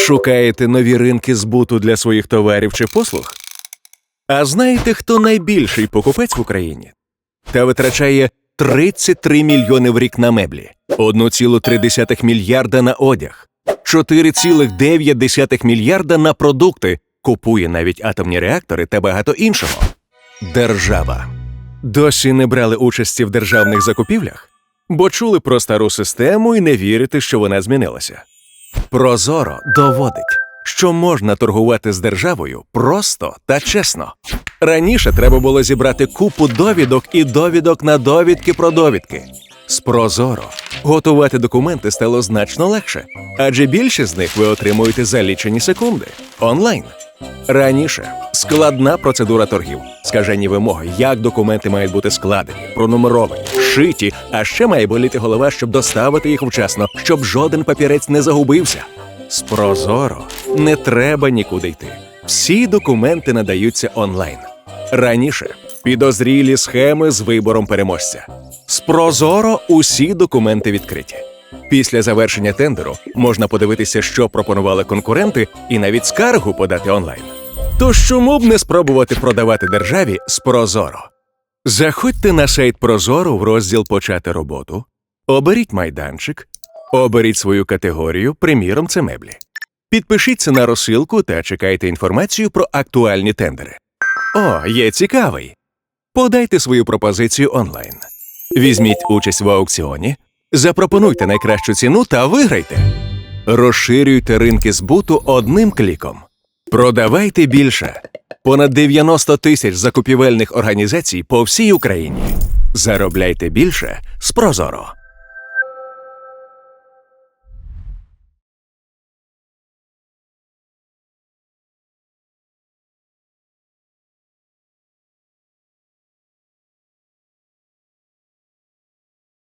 Шукаєте нові ринки збуту для своїх товарів чи послуг? А знаєте, хто найбільший покупець в Україні? Та витрачає 33 мільйони в рік на меблі, 1,3 мільярда на одяг, 4,9 мільярда на продукти, купує навіть атомні реактори та багато іншого. Держава. Досі не брали участі в державних закупівлях? Бо чули про стару систему і не вірите, що вона змінилася. Прозоро доводить, що можна торгувати з державою просто та чесно. Раніше треба було зібрати купу довідок і довідок на довідки про довідки. З Прозоро готувати документи стало значно легше, адже більшість з них ви отримуєте за лічені секунди онлайн. Раніше складна процедура торгів, скажені вимоги, як документи мають бути складені, пронумеровані, шиті, а ще має боліти голова, щоб доставити їх вчасно, щоб жоден папірець не загубився. З Прозоро не треба нікуди йти. Всі документи надаються онлайн. Раніше підозрілі схеми з вибором переможця. З Прозоро усі документи відкриті. Після завершення тендеру можна подивитися, що пропонували конкуренти, і навіть скаргу подати онлайн. Тож чому б не спробувати продавати державі з Прозоро? Заходьте на сайт Прозоро в розділ Почати роботу, оберіть майданчик, оберіть свою категорію, приміром, це меблі. Підпишіться на розсилку та чекайте інформацію про актуальні тендери. О, є цікавий. Подайте свою пропозицію онлайн. Візьміть участь в аукціоні, запропонуйте найкращу ціну та виграйте. Розширюйте ринки збуту одним кліком. Продавайте більше. Понад 90 тисяч закупівельних організацій по всій Україні. Заробляйте більше з Прозоро.